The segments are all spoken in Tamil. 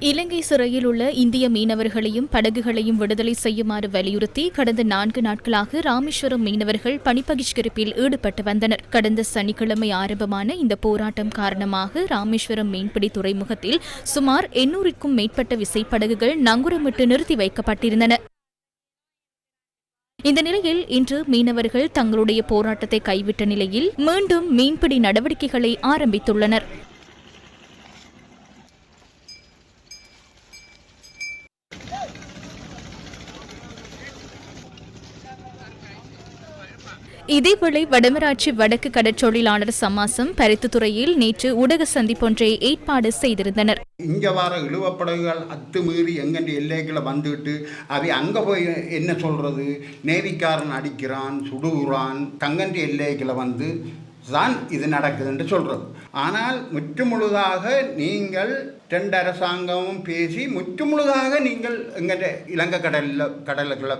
இலங்கை சிறையில் உள்ள இந்திய மீனவர்களையும் படகுகளையும் விடுதலை செய்யுமாறு வலியுறுத்தி கடந்த நான்கு நாட்களாக ராமேஸ்வரம் மீனவர்கள் பணிப்பகிஷ்கரிப்பில் ஈடுபட்டு வந்தனர். கடந்த சனிக்கிழமை ஆரம்பமான இந்த போராட்டம் காரணமாக ராமேஸ்வரம் மீன்பிடி துறைமுகத்தில் சுமார் எண்ணூறுக்கும் மேற்பட்ட விசைப்படகுகள் நங்குரமிட்டு நிறுத்தி வைக்கப்பட்டிருந்தன. இந்த நிலையில் இன்று மீனவர்கள் தங்களுடைய போராட்டத்தை கைவிட்ட நிலையில் மீண்டும் மீன்பிடி நடவடிக்கைகளை ஆரம்பித்துள்ளனர். இதேவேளை வடமராட்சி வடக்கு கடற்றொழிலாளர் சமாசம் பருத்தித்துறையில் நேற்று ஊடக சந்திப்பொன்றை ஏற்பாடு செய்திருந்தனர். இங்கே வர இழுவப்படகுகள் அத்துமீறி எங்கெண்ட எல்லைகளை வந்துவிட்டு அவை அங்கே போய் என்ன சொல்கிறது நேவிக்காரன் அடிக்கிறான் சுடுகிறான் தங்கண்ட எல்லைகளை வந்து தான் இது நடக்குதுன்னு சொல்கிறது ஆனால் முற்று முழுதாக நீங்கள் ரெண்டு அரசாங்கமும் பேசி முற்று முழுதாக நீங்கள் எங்கிட்ட இலங்கை கடலில் கடலுக்குள்ள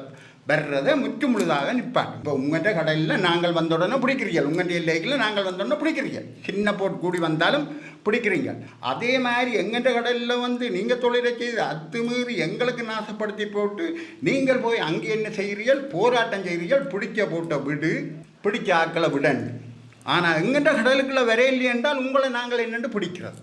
வர்றதை முற்றுமுழுதாக நிற்பாங்க இப்போ உங்கள்கிட்ட கடலில் நாங்கள் வந்த உடனே பிடிக்கிறீர்கள் உங்கள்கிட்ட லேக்கில் நாங்கள் வந்த உடனே பிடிக்கிறீங்க சின்ன போட் கூடி வந்தாலும் பிடிக்கிறீங்க அதே மாதிரி எங்கள்கிட்ட கடலில் வந்து நீங்கள் தொழிலை செய்து அத்துமீறி எங்களுக்கு நாசப்படுத்தி போட்டு நீங்கள் போய் அங்கே என்ன செய்கிறீர்கள்? போராட்டம் செய்கிறீர்கள். பிடிக்க போட்ட விடு பிடிக்க ஆக்களை விடன்னு ஆனால் எங்கள்கிட்ட கடலுக்குள்ளே வரையில்லை என்றால் உங்களை நாங்கள் என்னென்று பிடிக்கிறது?